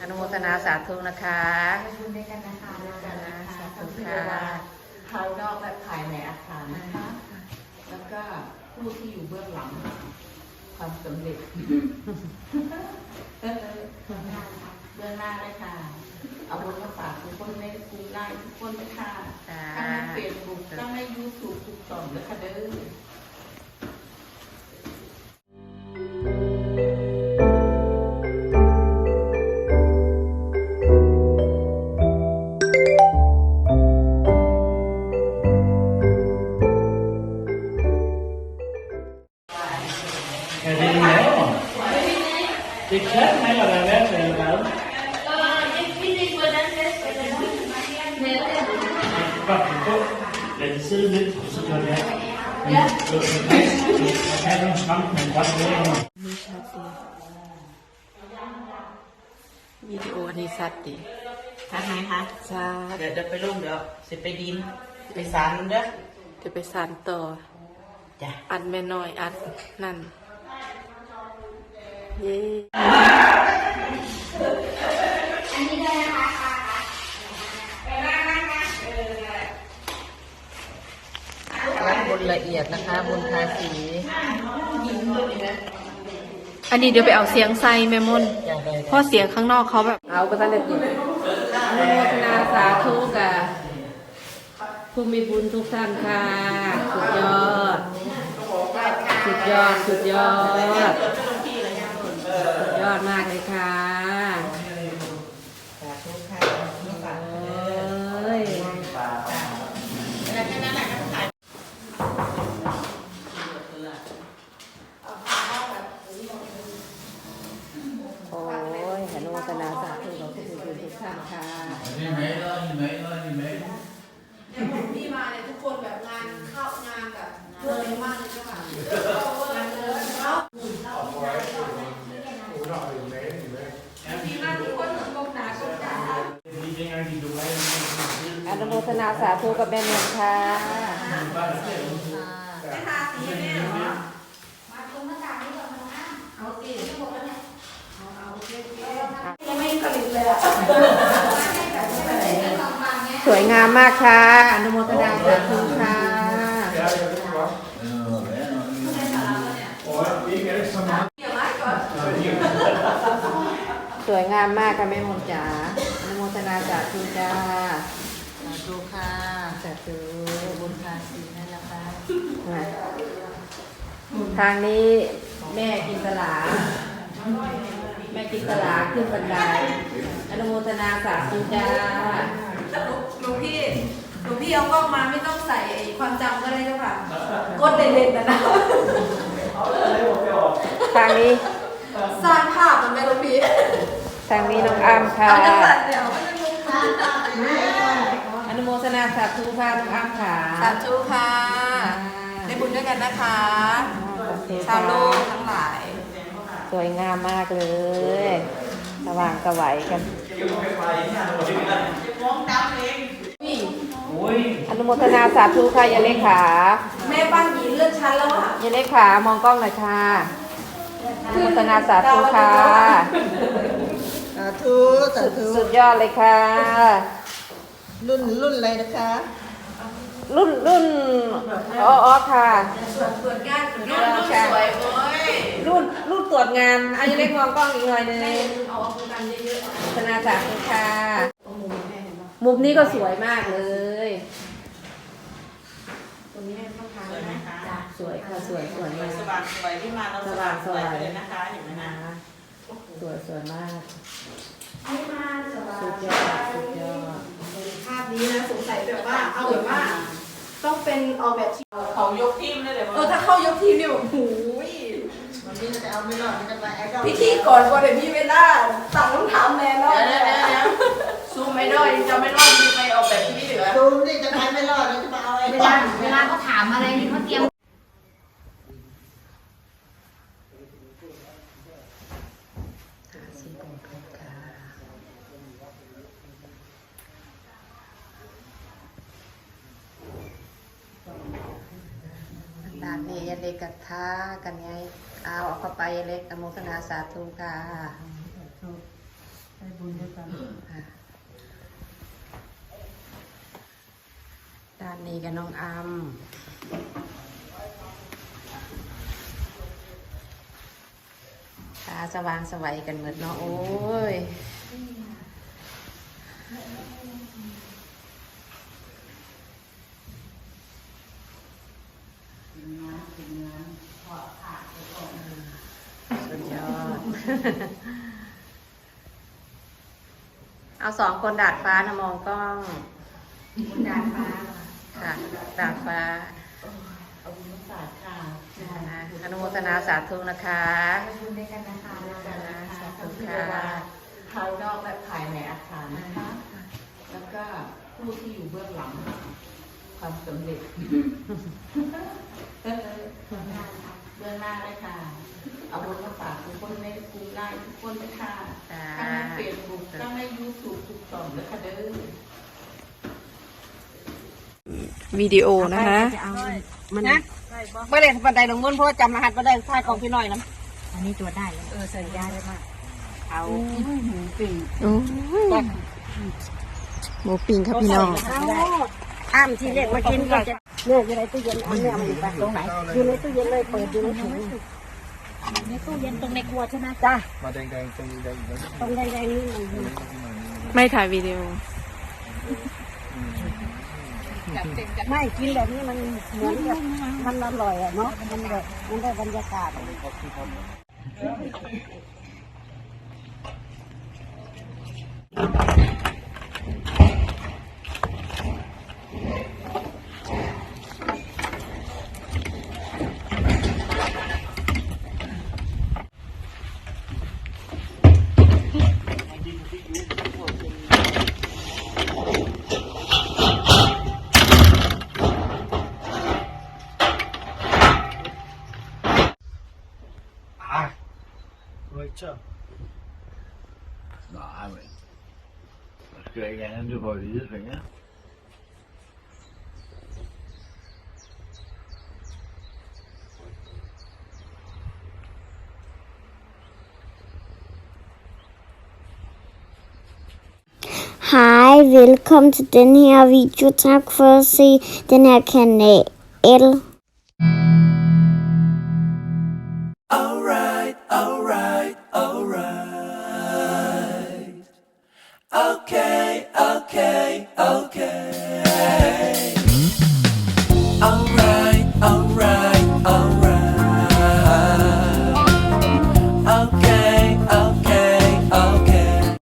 อนุโมทนาสาธุนะคะไปบุญด้วยกันนะคะสาธุทั้งค่ะเทวดาภายนอกและภายในอาคารนะคะ แล้วก็ผู้ที่อยู่เบื้องหลังความสำเร็จเบื้องหน้าเลยค่ะ เอาบุญมาฝากทุกคนในกลุ่มไลน์ทุกคนเลยค่ะค่ะทั้งในเฟซบุ๊กทั้งในยูทูบทุกต่อมเลยค่ะเด้อ så gør det af. Men ja. man kan nogle skræmt, men godt med. มีชัดดีวิดีโอนี้ชัดดีทักไหมคะชัดเดี๋ยวเดี๋ยวไปลงเดี๋ยวสิไปดินไปสารเด้อจะไปสานต่อจ้ะอัดแม่น้อยอัดนั่น เย้รับบุญละเอียดนะคะบุญภาษีอันนี้เดี๋ยวไปเอาเสียงไส้แม่มนอย่างไรเพราะเสียงข้างนอกเขาแบบ เอาก็ตั้งแต่ติดอนุโมทนาสาธุกับผู้มีบุญทุกท่านค่ะ สุดยอด สุดยอด สุดยอด อดมากเลยค่ะสาธุค่ะเอ้ยโอ้ยอนุโมทนาสาธุกับผู้มีบุญทุกท่านค่ะนี่ไหมเนาะนี่ไหมเนาะนี่ไหมเนี่ยผมพี่มาเนี่ยทุกคนแบบงานเข้างานแบบเพื่อนเยอะมากเลยเจ้าค่ะงานเลยเนาะ พี่มาทุกคนกงหนาสุดจ้า De dengang, de blev lavet, อนุโมทนาสาธุกับแม่เนียนค่ะไม่ทาสีแม่เหรอมาตรงหน้าต่างนี่ก่อนนะเอาสิบอกแล้วเนี่ยเอาเอาโอเคโอเคยังไม่ผลิตเลยอะสวยงามมากค่ะ อนุโมทนาสาธุค่ะ เออแม่เนาะนี่ เดี๋ยวมาก่อน สวยงามมากค่ะแม่มนจ๋าอนุโมทนาสาธุจ้าสาธุค่ะสาธุบุญภาษีนั่นแหละค่ะมาทางนี้แม่กินตลาแม่กินตลาขึ้นบันไดอนุโมทนาสาธุจ้าหลวงพี่หลวงพี่เอากล้องมาไม่ต้องใส่ไอ้ความจำก็ได้เจ้าค่ะกดเด่นๆนะนะทางนี้สร้างภาพมันไหมหลวงพี่ ทางนี้น้องอ้ามค่ะ เอาจังหวัดเดี๋ยวไม่ได้ลงทุนอนุโมทนาสาธุค่ะน้องอ้ามค่ะสาธุค่ะได้บุญด้วยกันนะคะ ชาวโลกทั้งหลาย สวยงามมากเลย สว่างกระไหวกันนี่ Ui, อนุโมทนาสาธุค่ะยายเล็กขาแม่บ้านหญิงเลื่อนชั้นแล้วอะยายเล็กขามองกล้องหน่อยค่ะอนุโมทนาสาธุค่ะ สาธุสาธุสุดยอดเลยค่ะ รุ่นรุ่นอะไรนะคะ รุ่นรุ่นอ๋ออ๋อค่ะส่วนส่วนงานส่วนงานรุ่นสวยโอ้ยรุ่นรุ่นตรวจงานอายายเล็กมองกล้องอีกหน่อยหนึงเอาเอากันเยอะอนุโมทนาสาธุค่ะๆตรงมุมแม่เห็นปะมุมนี้ก็สวยมากเลย ตรงนี้แม่ต้องทานสวยไหมนะคะสวยค่ะสวยสวยมากสว่างสวยที่มาเราสว่างสวยเลยนะคะเห็นไหมนะ สวยสวยมาก ไม่มาสบายสุดยอดสุดยอดภาพนี้นะสงสัยแบบว่าเอาแบบว่า ต้องเป็นออกแบบที่เขายกทีมเลยเดี๋ยวเออถ้าเข้ายกทีมเนี่ยโอ้โหยวันนี้เราจะเอาไม่รอดมันจะไปไอ้ดอกพิธีก่อนก่อนเดี๋ยวพี่เวลาสั่งคำถามแน่นอน เดี๋ยวเดี๋ยวเดี๋ยวซูมไม่ได้จะไม่รอดมีไปออกแบบที่นี่เหลือ ดูนี่จะไปไม่รอดเราจะมาเอาไอ้ เว ดอ ลาก เวลาเขาถามอะไรนี่เขาเตรียม ตามนี้ยาย เล็กกับท้ากันไงเอาเอาเข้าไปเล็กอนุโมทนาสาธุค่ะได้บุญด้วยกันด้านนี้กับน้องอัมตาสว่างสวัยกันเหมดเนาะโอ้ย สุดยอด เอาสองคนดาดฟ้านะมองกล้องดาดฟ้าค่ะดาดฟ้าเอาบุญมาฝากค่ะนะอนุโมทนาสาธุนะคะบุญด้วยกันนะคะแล้วกันนะคะสาธุทำพิค่ะธีว่าภายนอกและภายในอาคารนะคะ แล้วก็ผู้ที่อยู่เบื้องหลังความสำเร็จ เบื้องหน้าเลยค่ะ เอาบุญมาฝาก ทุกคนในกลุ่มไลน์ทุกคนเลยค่ะจ้าทั้งในเฟซบุ๊กทั้งในยูทูบทุกช่องเลยค่ะเด้อวิดีโอนะคะมันนะไม่ได้บันไดลงบนเพราะว่าจำรหัสไม่ได้ท่ายของพี่น้อยนะอันนี้ตัวได้เออสัญญาได้มากเอาหมูปิ่งโอ้ยหมูปิ้งครับพี่น้องอ้ามที่เรียกมากินก็จะเนี่ยอยู่ในตู้เย็นเอาเนี่ยมันอยู่ตรงไหนอยู่ในตู้เย็นเลยเปิดอยู่ในถุง ในตู้เย็นตรงในครัวใช่ไหมจ้ามาแดงๆตรงแดงๆตรงแดงๆนี่มันไม่ถ่ายวิดีโอไม่กินแบบนี้มันเหมือนกับมันอร่อยอะเนาะมันแบบมันได้บรรยากาศ Rồi tør. Nej, men... Der skal ikke andet, du får hvide fingre. Hej, velkommen til den her video. Tak for at se den her kanal. Okay, okay.